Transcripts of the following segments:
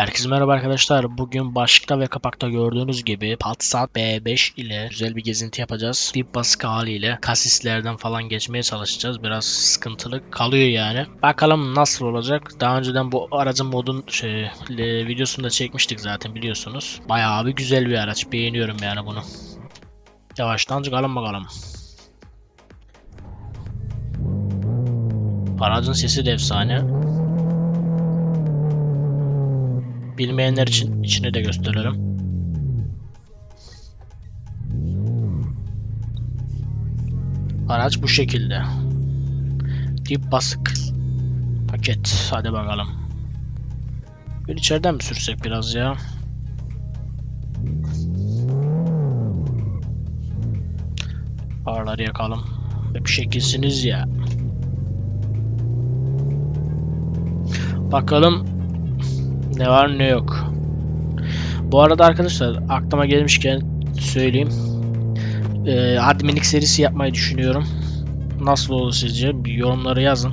Herkese merhaba arkadaşlar. Bugün başlıkta ve kapakta gördüğünüz gibi Patsat B5 ile güzel bir gezinti yapacağız. Dip baskı haliyle kasislerden falan geçmeye çalışacağız. Biraz sıkıntılı kalıyor yani. Bakalım nasıl olacak. Daha önceden bu aracın modun şey, videosunu da çekmiştik zaten biliyorsunuz. Bayağı bir güzel bir araç. Beğeniyorum yani bunu. Yavaştan çıkalım bakalım. Aracın sesi de efsane. Bilmeyenler için içini de gösterelim. Araç bu şekilde. Dip basık. Paket. Hadi bakalım. Bir içeriden mi sürsek biraz ya? Farları yakalım. Hep şekilsiniz ya. Bakalım ne var ne yok. Bu arada arkadaşlar aklıma gelmişken söyleyeyim. Ee, adminlik serisi yapmayı düşünüyorum. Nasıl olur sizce? Bir yorumları yazın.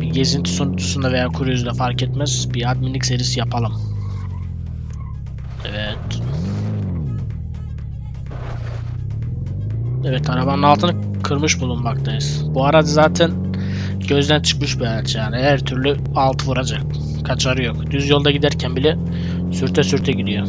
Bir gezinti sunucusunda veya cruise'da fark etmez. Bir adminlik serisi yapalım. Evet. Evet arabanın altını kırmış bulunmaktayız. Bu arada zaten gözden çıkmış bir araç yani. Her türlü alt vuracak. Kaçarı yok. Düz yolda giderken bile sürte sürte gidiyor.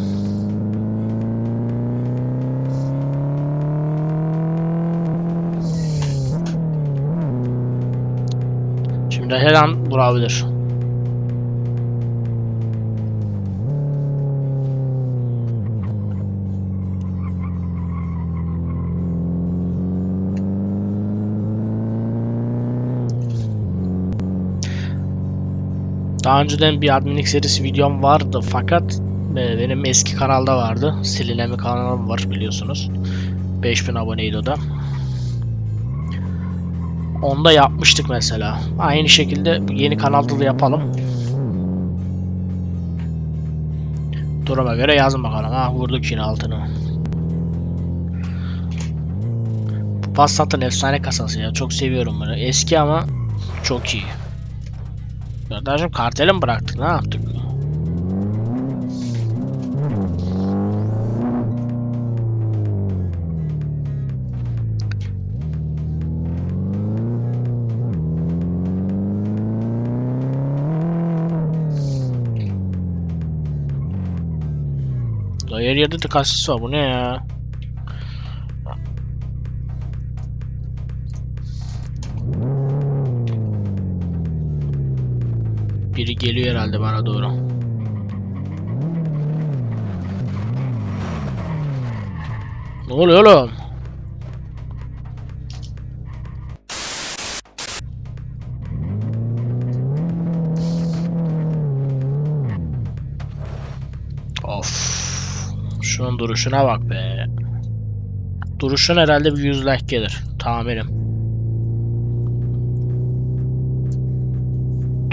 Şimdi her an vurabilir. Daha önceden bir adminlik serisi videom vardı fakat e, benim eski kanalda vardı. Silinen bir kanalım var biliyorsunuz. 5000 aboneydi o da. Onda yapmıştık mesela. Aynı şekilde yeni kanalda da yapalım. Duruma göre yazın bakalım. Ha vurduk yine altını. Passat'ın efsane kasası ya. Çok seviyorum bunu. Eski ama çok iyi. Kardeşim karteli mi bıraktık? Ne yaptık? Yer yerde de var. Bu ne ya? Biri geliyor herhalde bana doğru. Ne oluyor oğlum? Of. Şunun duruşuna bak be. Duruşun herhalde bir 100 like gelir. Tahminim.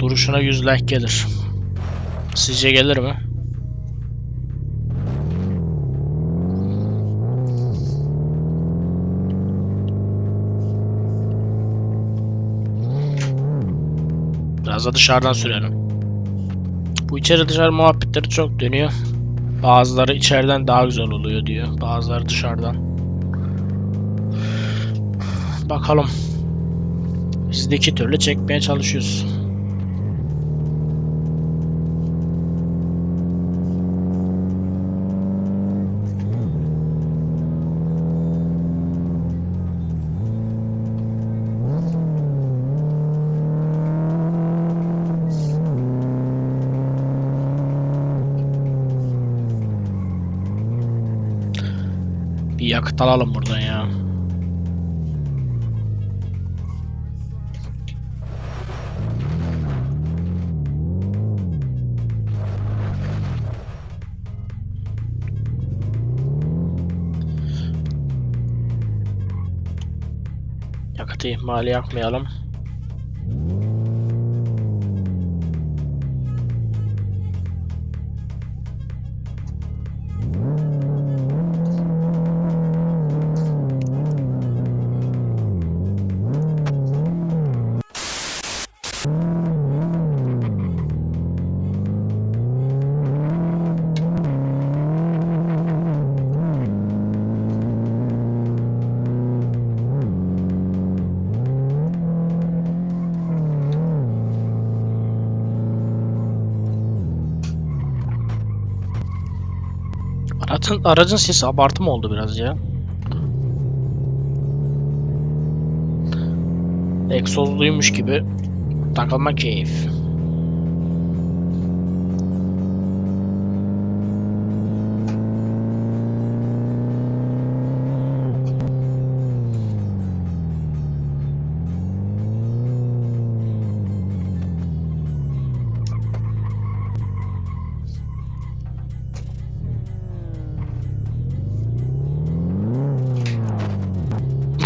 Duruşuna 100 like gelir. Sizce gelir mi? Biraz da dışarıdan sürelim. Bu içeri dışarı muhabbetleri çok dönüyor. Bazıları içeriden daha güzel oluyor diyor. Bazıları dışarıdan. Bakalım. Biz de iki türlü çekmeye çalışıyoruz. Yakıt alalım buradan ya. Yakıtı ihmali yakmayalım. Aracın, aracın sesi abartı mı oldu biraz ya? Egzozluymuş gibi takılma keyif.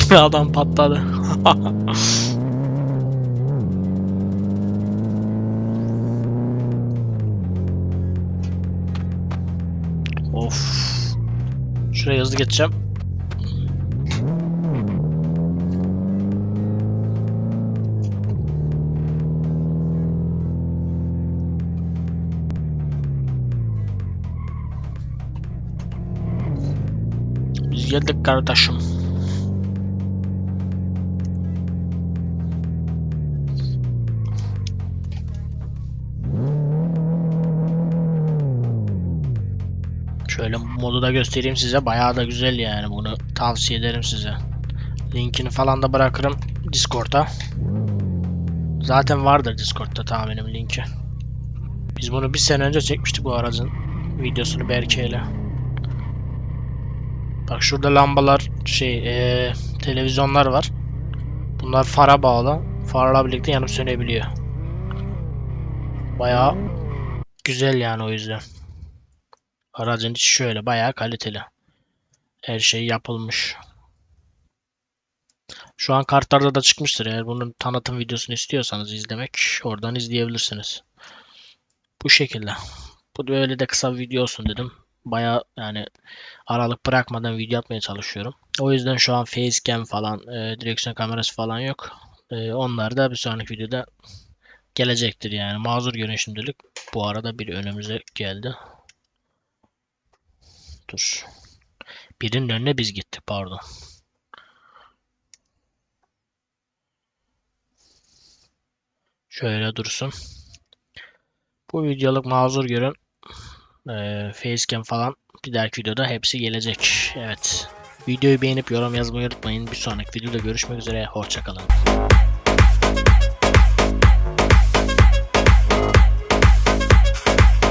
Adam patladı. of. Şuraya hızlı geçeceğim. Biz geldik kardeşim. Şöyle modu da göstereyim size. Bayağı da güzel yani. Bunu tavsiye ederim size. Linkini falan da bırakırım Discord'a. Zaten vardır Discord'da tahminim linki. Biz bunu bir sene önce çekmiştik bu aracın videosunu Berke ile. Bak şurada lambalar şey eee, televizyonlar var. Bunlar fara bağlı. Farla birlikte yanıp sönebiliyor. Bayağı güzel yani o yüzden. Aracın içi şöyle bayağı kaliteli. Her şey yapılmış. Şu an kartlarda da çıkmıştır. Eğer bunun tanıtım videosunu istiyorsanız izlemek oradan izleyebilirsiniz. Bu şekilde. Bu böyle de kısa bir video olsun dedim. Bayağı yani aralık bırakmadan video atmaya çalışıyorum. O yüzden şu an facecam falan, e, direksiyon kamerası falan yok. E, onlar da bir sonraki videoda gelecektir yani. Mazur görün şimdilik. Bu arada bir önümüze geldi. Dur. Birinin önüne biz gittik pardon. Şöyle dursun. Bu videoluk mazur görün. Ee, facecam falan bir dahaki videoda hepsi gelecek. Evet. Videoyu beğenip yorum yazmayı unutmayın. Bir sonraki videoda görüşmek üzere. Hoşçakalın.